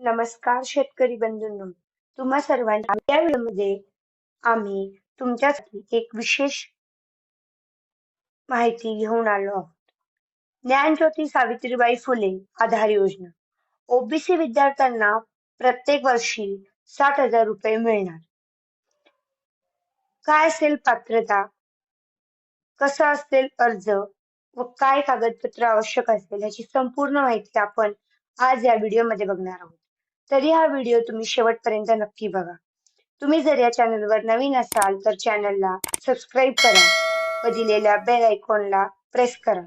नमस्कार शेतकरी बंधूंनो. तुम्हा सर्वांना या व्हिडिओमध्ये आम्ही तुमच्यासाठी एक विशेष माहिती घेऊन आलो आहोत. ज्ञानज्योती सावित्रीबाई फुले आधार योजना. ओबीसी विद्यार्थ्यांना प्रत्येक वर्षी साठ हजार रुपये मिळणार. काय असेल पात्रता? कसा असेल अर्ज? व काय कागदपत्र आवश्यक असेल याची संपूर्ण माहिती आपण आज या व्हिडिओमध्ये बघणार आहोत. तरी हा व्हिडिओ तुम्ही शेवटपर्यंत नक्की बघा. तुम्ही जर या चॅनलवर नवीन असाल तर चॅनलला सबस्क्राईब करा व दिलेल्या बेल आयकॉनला प्रेस करा.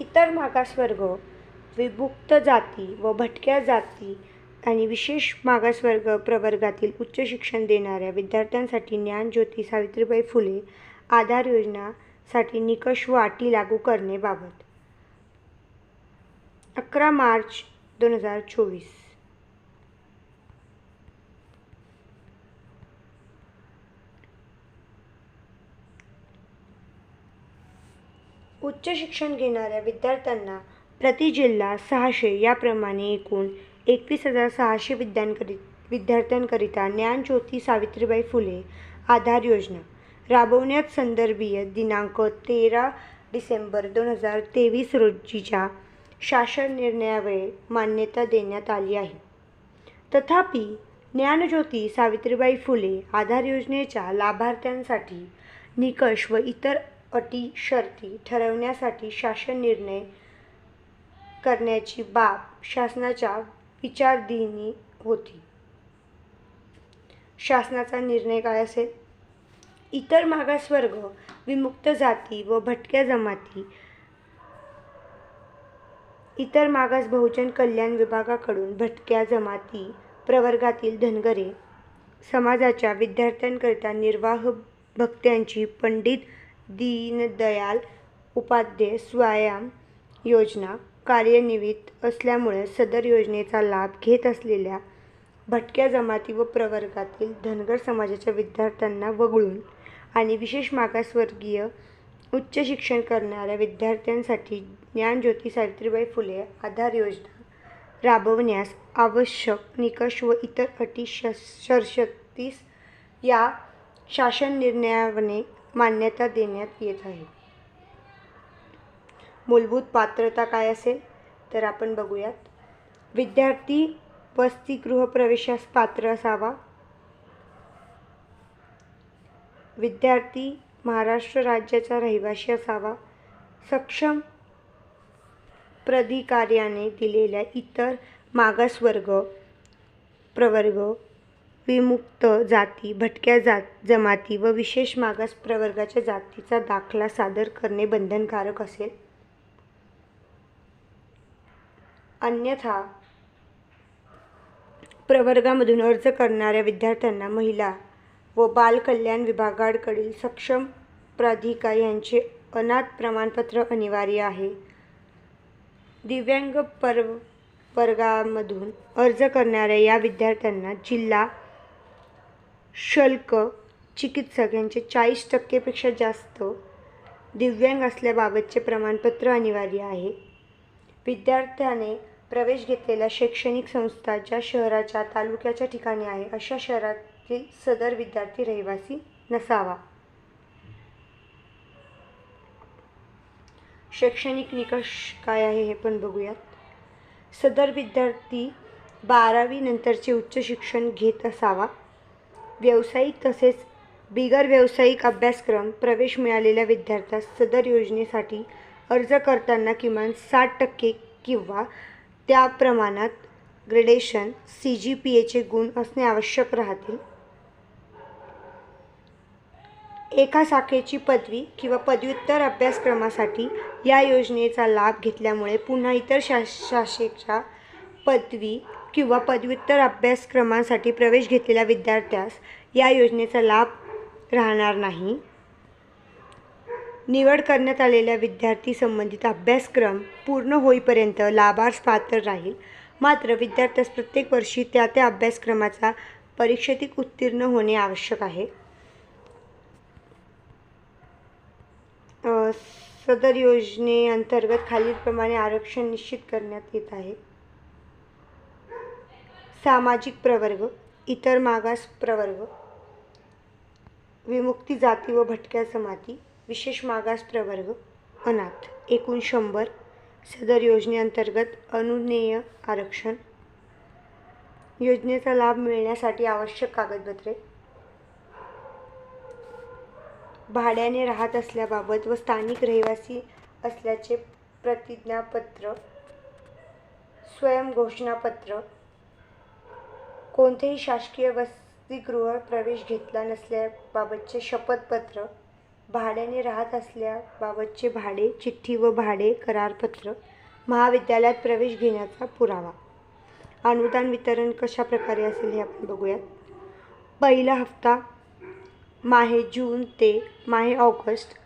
इतर मागासवर्ग विभुक्त जाती व भटक्या जाती आणि विशेष मागासवर्ग प्रवर्गातील उच्च शिक्षण देणाऱ्या विद्यार्थ्यांसाठी ज्ञानज्योती सावित्रीबाई फुले आधार योजनासाठी निकष व अटी लागू करणेबाबत अकरा मार्च दोन हजार चोवीस. उच्च शिक्षण घेणाऱ्या विद्यार्थ्यांना प्रति जिल्हा सहाशे याप्रमाणे एकूण एकवीस हजार सहाशे विद्यांकरी विद्यार्थ्यांकरिता ज्ञानज्योती सावित्रीबाई फुले आधार योजना. राबवण्यात संदर्भीय दिनांक तेरा डिसेंबर दोन हजार तेवीस रोजीच्या शासन निर्णयावेळी मान्यता देण्यात आली आहे. तथापि ज्ञानज्योती सावित्रीबाई फुले आधार योजनेच्या लाभार्थ्यांसाठी निकष व इतर अटी शर्ती ठरवण्यासाठी शासन निर्णय करण्याची बाब शासनाच्या विचारधीनी होती. शासनाचा निर्णय काय असेल? इतर मागासवर्ग विमुक्त जाती व भटक्या जमाती इतर मागास बहुजन कल्याण विभागाकडून भटक्या जमाती प्रवर्गातील धनगरे समाजाच्या विद्यार्थ्यांकरिता निर्वाह भक्त्यांची पंडित दीनदयाल उपाध्याय स्वायाम योजना कार्यान्वित असल्यामुळे सदर योजनेचा लाभ घेत असलेल्या भटक्या जमाती व प्रवर्गातील धनगर समाजाच्या विद्यार्थ्यांना वगळून आणि विशेष मागासवर्गीय उच्च शिक्षण करणाऱ्या विद्यार्थ्यांसाठी ज्ञानज्योती सावित्रीबाई फुले आधार योजना राबवण्यास आवश्यक निकष व इतर अटी शर्षतीस या शासन निर्णयाने मान्यता देण्यात येत आहे. मूलभूत पात्रता काय असेल तर आपण बघूयात. विद्यार्थी वसतिगृह प्रवेशास पात्र असावा. विद्यार्थी महाराष्ट्र राज्याचा रहिवासी असावा. सक्षम प्राधिकाऱ्याने दिलेल्या इतर मागासवर्ग प्रवर्ग विमुक्त जाती भटक्या जात जमाती व विशेष मागास प्रवर्गाच्या जातीचा दाखला सादर करणे बंधनकारक असेल. अन्यथा प्रवर्गामधून अर्ज करणाऱ्या विद्यार्थ्यांना महिला व बालकल्याण विभागाकडील सक्षम प्राधिका यांचे अनाथ प्रमाणपत्र अनिवार्य आहे. दिव्यांग प्रवर्गामधून अर्ज करणाऱ्या या विद्यार्थ्यांना जिल्हा शुल्क चिकित्सक यांचे चाळीस टक्केपेक्षा जास्त दिव्यांग असल्याबाबतचे प्रमाणपत्र अनिवार्य आहे. विद्यार्थ्याने प्रवेश घेतलेल्या शैक्षणिक संस्था ज्या शहराच्या तालुक्याच्या ठिकाणी आहे. अशा शहरात शहरातील सदर विद्यार्थी रहिवासी नसावा. शैक्षणिक निकष काय आहे हे पण बघूयात. सदर विद्यार्थी बारावी नंतरचे उच्च शिक्षण घेत असावा. व्यावसायिक तसेच बिगर व्यावसायिक अभ्यासक्रम प्रवेश मिळालेल्या विद्यार्थ्यास सदर योजनेसाठी अर्ज करताना किमान साठ टक्के किंवा त्या प्रमाणात ग्रेडेशन सी जी पी एचे गुण असणे आवश्यक राहतील एका शाखेची पदवी किंवा पदव्युत्तर अभ्यासक्रमासाठी या योजनेचा लाभ घेतल्यामुळे पुन्हा इतर शा शाखेच्या पदवी किंवा पदव्युत्तर अभ्यासक्रमांसाठी प्रवेश घेतलेल्या विद्यार्थ्यास या योजनेचा लाभ राहणार नाही. निवड करण्यात आलेल्या विद्यार्थी संबंधित अभ्यासक्रम पूर्ण होईपर्यंत लाभार्थ पात्र राहील. मात्र विद्यार्थ्यास प्रत्येक वर्षी त्या त्या अभ्यासक्रमाचा परीक्षेतील उत्तीर्ण होणे आवश्यक आहे. सदर योजनेअंतर्गत खालीलप्रमाणे आरक्षण निश्चित करण्यात येत आहे. सामाजिक प्रवर्ग इतर मागास प्रवर्ग विमुक्ती जाती व भटक्या जमाती विशेष मागास प्रवर्ग अनाथ एकूण शंभर सदर योजनेअंतर्गत अनुज्ञेय आरक्षण. योजनेचा लाभ मिळण्यासाठी आवश्यक कागदपत्रे भाड्याने राहत असल्याबाबत व स्थानिक रहिवासी असल्याचे प्रतिज्ञापत्र स्वयंघोषणापत्र कोणतेही शासकीय वसतिगृह प्रवेश घेतला नसल्याबाबतचे शपथपत्र भाड्याने राहत असल्याबाबतचे भाडे चिठ्ठी व भाडे करारपत्र महाविद्यालयात प्रवेश घेण्याचा पुरावा. अनुदान वितरण कशा प्रकारे असेल हे आपण बघूयात. पहिला हप्ता माहे जून ते माहे ऑगस्ट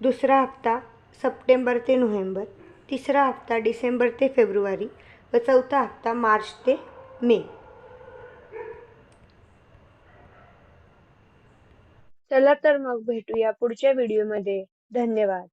दुसरा हप्ता सप्टेंबर ते नोव्हेंबर तिसरा हप्ता डिसेंबर ते फेब्रुवारी व चौथा हप्ता मार्च ते मे. चला तर मग भेटूया पुढच्या व्हिडिओमध्ये. धन्यवाद.